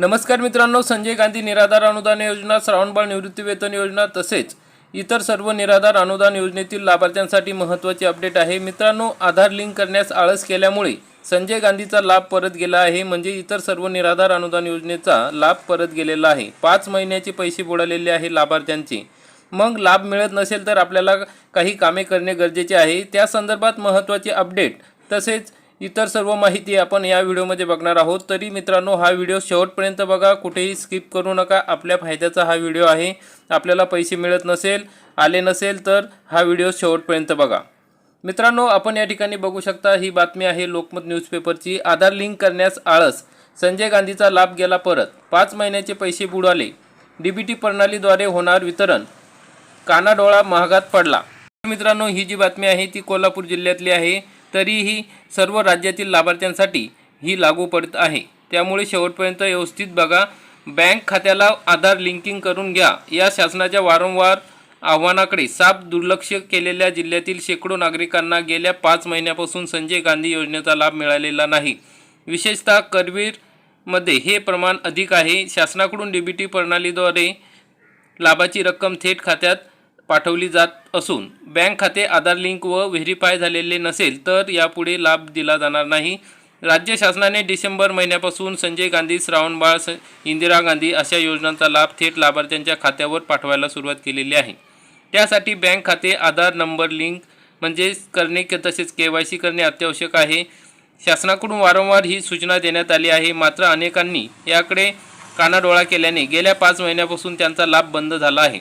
नमस्कार मित्रांनो संजय गांधी निराधार अनुदान योजना श्रावणबाळ निवृत्तीवेतन योजना तसेच इतर सर्व निराधार अनुदान योजनेतील लाभार्थ्यांसाठी महत्त्वाचे अपडेट आहे. मित्रांनो आधार लिंक करण्यास आळस केल्यामुळे संजय गांधीचा लाभ परत गेला आहे. म्हणजे इतर सर्व निराधार अनुदान योजनेचा लाभ परत गेलेला आहे. पाच महिन्याचे पैसे बुडालेले आहे लाभार्थ्यांचे. मग लाभ मिळत नसेल तर आपल्याला काही कामे करणे गरजेचे आहे. त्या संदर्भात महत्त्वाचे अपडेट तसेच इतर सर्व माहिती आपण या व्हिडिओमध्ये बघणार आहोत. तरी मित्रांनो हा व्हिडिओ शेवटपर्यंत बघा. कुठेही स्किप करू नका. आपल्या फायद्याचा हा व्हिडिओ आहे. आपल्याला पैसे मिळत नसेल आले नसेल तर हा व्हिडिओ शेवटपर्यंत बघा. मित्रांनो आपण या ठिकाणी बघू शकता ही बातमी आहे लोकमत न्यूजपेपरची. आधार लिंक करण्यास आळस. संजय गांधीचा लाभ गेला परत. पाच महिन्याचे पैसे बुडाले डीबीटी प्रणालीद्वारे होणार वितरण. कानाडोळा महागात पडला. मित्रांनो ही जी बातमी आहे ती कोल्हापूर जिल्ह्यातली आहे. तरीही सर्व राज्यातील लाभार्थ्यांसाठी ही लागू पडत आहे. त्यामुळे शेवटपर्यंत व्यवस्थित बघा. बँक खात्याला आधार लिंकिंग करून घ्या. या शासनाच्या वारंवार आव्हानाकडे साफ दुर्लक्ष केलेल्या जिल्ह्यातील शेकडो नागरिकांना गेल्या पाच महिन्यापासून संजय गांधी योजनेचा लाभ मिळालेला नाही. विशेषतः करवीरमध्ये हे प्रमाण अधिक आहे. शासनाकडून डीबीटी प्रणालीद्वारे लाभाची रक्कम थेट खात्यात पाठवली जात असून बँक खाते आधार लिंक व व्हेरीफाय झालेले नसेल तर यापुढे लाभ दिला जाणार नाही. राज्य शासनाने डिसेंबर महिन्यापासून संजय गांधी श्रावणबाळ इंदिरा गांधी अशा योजनांचा लाभ थेट लाभार्थ्यांच्या खात्यावर पाठवायला सुरुवात केलेली आहे. त्यासाठी बँक खाते आधार नंबर लिंक म्हणजे करणे तसेच के वाय सी करणे अत्यावश्यक आहे. शासनाकडून वारंवार ही सूचना देण्यात आली आहे. मात्र अनेकांनी याकडे कानाडोळा केल्याने गेल्या पाच महिन्यापासून त्यांचा लाभ बंद झाला आहे.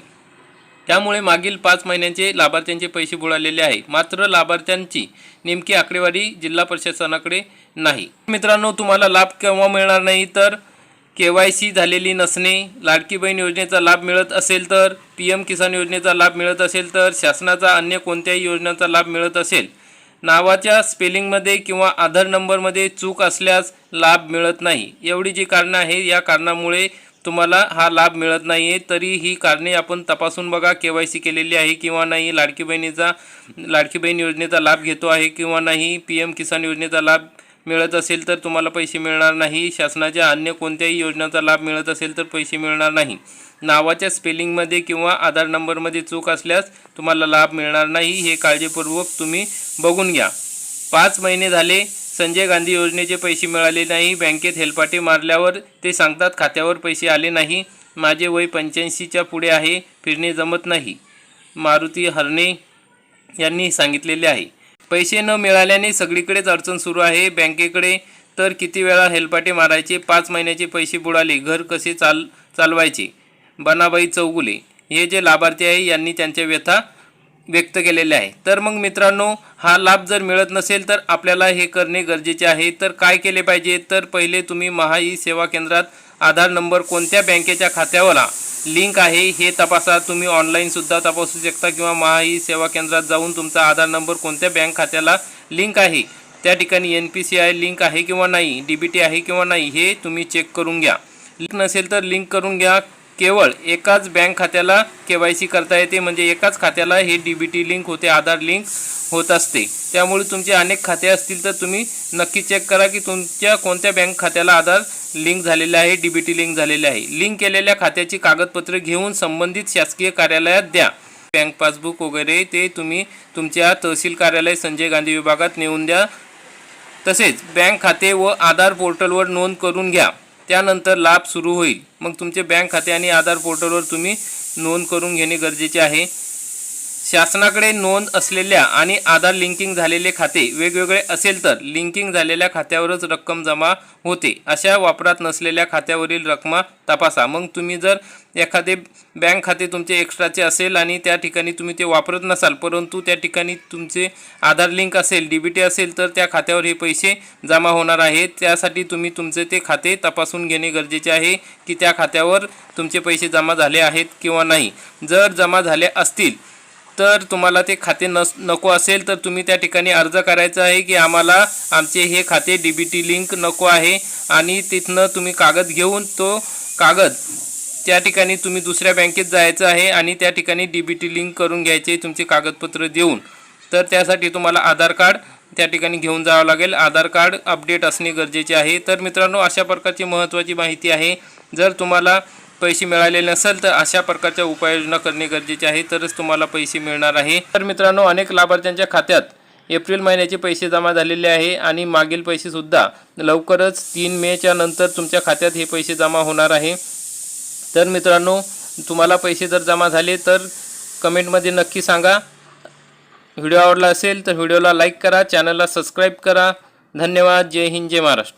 त्यामुळे मागील पाच महिन्यांचे लाभार्थ्यांचे पैसे बुडालेले आहे. मात्र लाभार्थ्यांची नेमकी आकडेवारी जिल्हा प्रशासनाकडे नाही. मित्रांनो तुम्हाला लाभ केव्हा मिळणार नाही तर के वाय सी झालेली नसणे लाडकी बहीण योजनेचा लाभ मिळत असेल तर पी एम किसान योजनेचा लाभ मिळत असेल तर शासनाचा अन्य कोणत्याही योजनेचा लाभ मिळत असेल. नावाच्या स्पेलिंगमध्ये किंवा आधार नंबरमध्ये चूक असल्यास लाभ मिळत नाही. एवढी जी कारणं आहे या कारणामुळे तुम्हाला हा लाभ मिळत नाही आहे तरी ही कारणे आपण तपासून बघा. के वाय सी केलेली आहे किंवा नाही लाडकी बहिणीचा लाडकी बहीण योजनेचा लाभ घेतो आहे किंवा नाही पी एम किसान योजनेचा लाभ मिळत असेल तर तुम्हाला पैसे मिळणार नाही. शासनाच्या अन्य कोणत्याही योजनांचा लाभ मिळत असेल तर पैसे मिळणार नाही. नावाच्या स्पेलिंगमध्ये किंवा आधार नंबरमध्ये चूक असल्यास तुम्हाला लाभ मिळणार नाही. हे काळजीपूर्वक तुम्ही बघून घ्या. पाच महिने झाले संजय गांधी योजनेचे पैसे मिळाले नाही. बँकेत हेलपाटे मारल्यावर ते सांगतात खात्यावर पैसे आले नाही. माझे वय पंच्याऐंशीच्या पुढे आहे. फिरणे जमत नाही. मारुती हरणे यांनी सांगितलेले आहे. पैसे न मिळाल्याने सगळीकडेच अडचण सुरू आहे. बँकेकडे तर किती वेळा हेलपाटे मारायचे? पाच महिन्याचे पैसे बुडाले. घर कसे चाल चालवायचे? बनाबाई चौगुले. हे जे लाभार्थी आहे यांनी त्यांच्या व्यथा व्यक्त केलेले आहे. तर मग मित्रांनो हा लाभ जर मिळत नसेल तर आपल्याला हे करणे गरजेचे आहे. तर काय केले पाहिजे? तर पहिले तुम्ही महा ई सेवा केंद्रात आधार नंबर कोणत्या बँकेच्या खात्यावर लिंक आहे हे तपासा. तुम्ही ऑनलाईनसुद्धा तपासू शकता किंवा महा ई सेवा केंद्रात जाऊन तुमचा आधार नंबर कोणत्या बँक खात्याला लिंक आहे? त्या ठिकाणी N P C I link आहे किंवा नाही? डी बी टी आहे किंवा नाही? हे तुम्ही चेक करून घ्या. लिंक नसेल तर लिंक करून घ्या. केवळ एकाच बँक खात्याला के वाय सी करता येते म्हणजे एकाच खात्याला हे डी बी टी लिंक होते आधार लिंक होत असते. त्यामुळे तुमचे अनेक खाते असतील तर तुम्ही नक्की चेक करा की तुमच्या कोणत्या बँक खात्याला आधार लिंक झालेले आहे डी बी टी लिंक झालेले आहे. लिंक केलेल्या खात्याची कागदपत्रे घेऊन संबंधित शासकीय कार्यालयात द्या. बँक पासबुक वगैरे ते तुम्ही तुमच्या तहसील कार्यालय संजय गांधी विभागात नेऊन द्या. तसेच बँक खाते व आधार पोर्टलवर नोंद करून घ्या. त्यानंतर लाभ सुरू होईल. मग तुमचे बँक खाते आणि आधार पोर्टलवर तुम्ही नोंद करून घेणे गरजेचे आहे. शासनाकडे नोंद असलेल्या आणि आधार लिंकिंग झालेले खाते वेगवेगळे असेल तर लिंकिंग झालेल्या खात्यावरच रक्कम जमा होते. अशा वापरात नसलेल्या खात्यावरील रक्कम तपासा. मग तुम्ही जर एखादे बँक खाते तुमचे एक्स्ट्राचे असेल आणि त्या ठिकाणी तुम्ही ते वापरत नसाल परंतु त्या ठिकाणी तुमचे आधार लिंक असेल डी बी टी असेल तर त्या खात्यावर हे पैसे जमा होणार आहेत. त्यासाठी तुम्ही तुमचे ते खाते तपासून घेणे गरजेचे आहे की त्या खात्यावर तुमचे पैसे जमा झाले आहेत किंवा नाही. जर जमा झाले असतील तर तुम्हाला ते खाते नस नको असेल तर तुम्ही त्या ठिकाणी अर्ज करायचा आहे की आम्हाला आमचे हे खाते डी बी टी लिंक नको आहे आणि तिथनं तुम्ही कागद घेऊन तो कागद त्या ठिकाणी तुम्ही दुसऱ्या बँकेत जायचं आहे आणि त्या ठिकाणी डी बी टी लिंक करून घ्यायचे तुमचे कागदपत्र देऊन. तर त्यासाठी तुम्हाला आधार कार्ड त्या ठिकाणी घेऊन जावं लागेल. आधार कार्ड अपडेट असणे गरजेचे आहे. तर मित्रांनो अशा प्रकारची महत्त्वाची माहिती आहे. जर तुम्हाला पैसे मिळाले नसेल तर अशा प्रकारच्या उपाययोजना करणे गरजेचे आहे तरच तुम्हाला पैसे मिळणार आहे. तर मित्रांनो अनेक लाभार्थ्यांच्या खात्यात एप्रिल महिन्याचे पैसे जमा झालेले आहे आणि मागील पैसेसुद्धा लवकरच तीन मेच्या नंतर तुमच्या खात्यात हे पैसे जमा होणार आहे. तर मित्रांनो तुम्हाला पैसे जर जमा झाले तर कमेंटमध्ये नक्की सांगा. व्हिडिओ आवडला असेल तर व्हिडिओला लाईक करा चॅनलला सबस्क्राईब करा. धन्यवाद. जय हिंद जय महाराष्ट्र.